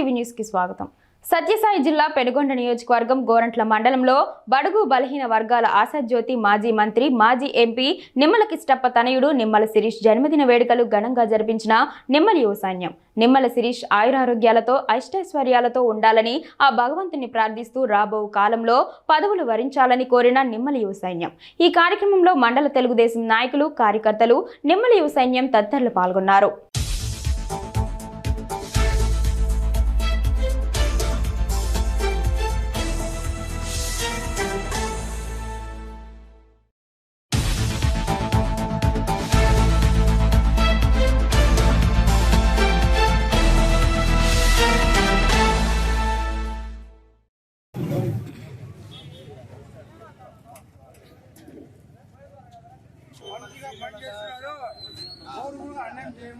TV న్యూస్కి స్వాగతం. సత్యసాయి జిల్లా పెనుగొండ నియోజకవర్గం గోరంట్ల మండలంలో బడుగు బలహీన వర్గాల ఆశాజ్యోతి మాజీ మంత్రి మాజీ ఎంపీ నిమ్మల కిష్టప్ప తనయుడు నిమ్మల శిరీష్ జన్మదిన వేడుకలు ఘనంగా జరిపించిన నిమ్మల యువ సైన్యం నిమ్మల శిరీష్ ఆయురారోగ్యాలతో ఐష్టైశ్వర్యాలతో ఉండాలని ఆ భగవంతుని ప్రార్థిస్తూ రాబో కాలంలో పదవులు వరించాలని కోరిన నిమ్మల యువ సైన్యం ఈ కార్యక్రమంలో మండల తెలుగుదేశం నాయకులు కార్యకర్తలు నిమ్మల యువ సైన్యం తదితరులు పాల్గొన్నారు.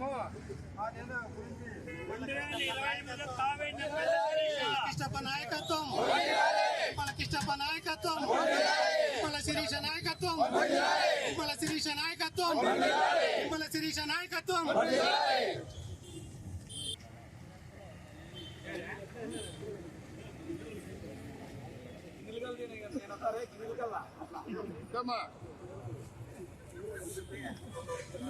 అన్నం చేయము అదేదో గురించి కిష్టప్ప నాయకత్వం ఉప్పల కిష్టప్ప నాయకత్వం ఉప్పల శిరీష నాయకత్వం ఉప్పల శిరీష నాయకత్వం ఉప్పల శిరీష నాయకత్వం సీనా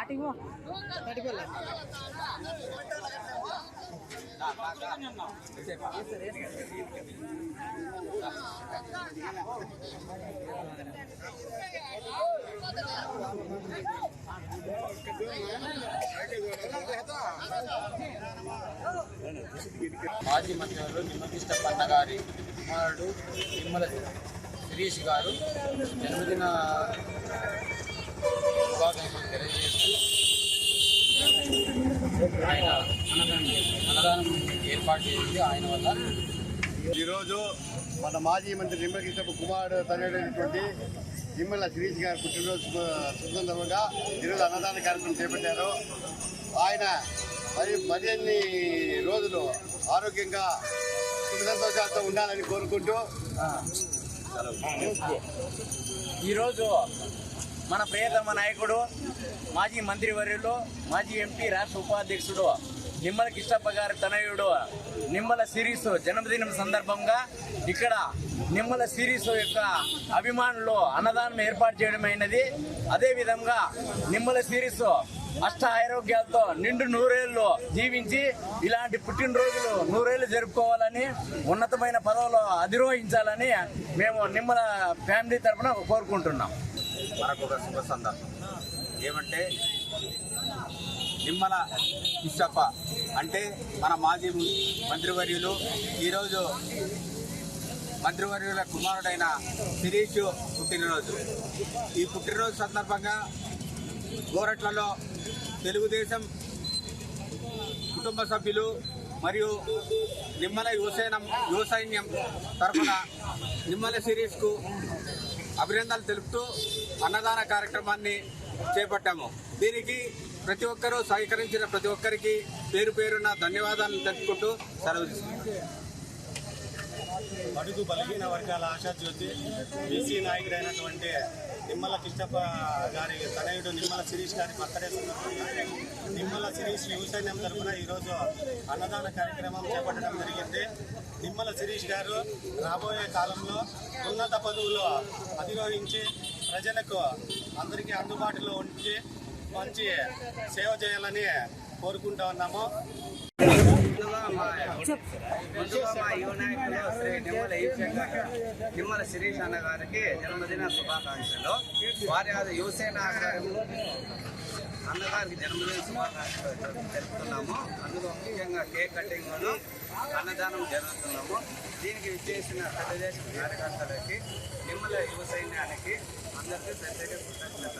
అటిగో అటిగోలే మాజీ మంత్రివర్యులు నిమ్మకిష్ట పన్న గారి కుమారుడు నిమ్మల శిరీష్ గారు జన్మదిన శుభాకాంక్షలు తెలియజేస్తూ ఆయన అన్నదానం అన్నదానం ఏర్పాటు చేసింది ఆయన వల్ల ఈరోజు మన మాజీ మంత్రి నిమ్మల కిష్టప్ప కుమారుడు తనయుడైనటువంటి నిమ్మల శిరీష్ గారి పుట్టినరోజు సందర్భంగా ఈరోజు అన్నదాన కార్యక్రమం చేపట్టారు. ఆయన మరి మరిన్ని రోజులు ఆరోగ్యంగా సుఖ సంతోషాలతో ఉండాలని కోరుకుంటూ. ఈరోజు మన ప్రియతమ నాయకుడు మాజీ మంత్రివర్యులు మాజీ ఎంపీ రాష్ట్ర ఉపాధ్యక్షుడు నిమ్మల కిష్టప్ప గారి తనయుడు నిమ్మల సిరీస్ జన్మదినం సందర్భంగా ఇక్కడ నిమ్మల సిరీస్ యొక్క అభిమానులు అన్నదానం ఏర్పాటు చేయడమైనది. అదేవిధంగా నిమ్మల సిరీస్ అష్ట ఆరోగ్యాలతో నిండు నూరేళ్ళు జీవించి ఇలాంటి పుట్టినరోజులు నూరేళ్ళు జరుపుకోవాలని ఉన్నతమైన పదవులు అధిరోహించాలని మేము నిమ్మల ఫ్యామిలీ తరఫున కోరుకుంటున్నాం. మనకు ఒక శుభ సందర్భం. ఏమంటే నిమ్మల ఇష్టప్ప అంటే మన మాజీ మంత్రివర్యులు ఈరోజు మంత్రివర్యుల కుమారుడైన శిరీష్ పుట్టినరోజు. ఈ పుట్టినరోజు సందర్భంగా గోరట్లలో తెలుగుదేశం కుటుంబ సభ్యులు మరియు నిమ్మల యువసేన యువసైన్యం తరఫున నిమ్మల సిరీస్కు అభినందనలు తెలుపుతూ అన్నదాన కార్యక్రమాన్ని చేపట్టాము దీనికి ప్రతి ఒక్కరూ సహకరించిన ప్రతి ఒక్కరికి పేరు పేరున ధన్యవాదాలు తెలుపుకుంటూ సెలవు తీసుకుంటున్నాను. బడుగు బలహీన వర్గాల ఆశాజ్యోతి బీసీ నాయకుడైనటువంటి నిమ్మల కిష్టప్ప గారి తనయుడు నిమ్మల శిరీష్ గారి బర్త్డే సందర్భంగా నిమ్మల శిరీష్ యువ సైన్యం తరఫున ఈరోజు అన్నదాన కార్యక్రమం చేపట్టడం జరిగింది. నిమ్మల శిరీష్ గారు రాబోయే కాలంలో ఉన్నత పదవులు అధిరోహించి ప్రజలకు అందరికీ అందుబాటులో ఉంచి మంచి సేవ చేయాలని కోరుకుంటా ఉన్నాము. ముందుగా మా ముందుగా మా యువ నాయకులు శ్రీ నిమ్మల ఈశ్వర్ నిమ్మల శిరీష్ అన్న గారికి జన్మదిన శుభాకాంక్షలు వారి యువసేన అన్నగారికి జన్మదిన శుభాకాంక్షలు తెలుపుతున్నాము అందులో ముఖ్యంగా కేక్ కటింగ్ అన్నదానం జరుగుతున్నాము దీనికి విచ్చేసిన తెలుగుదేశం కార్యకర్తలకి నిమ్మల యువ సైన్యానికి అందరికీ ప్రత్యేక కృతజ్ఞత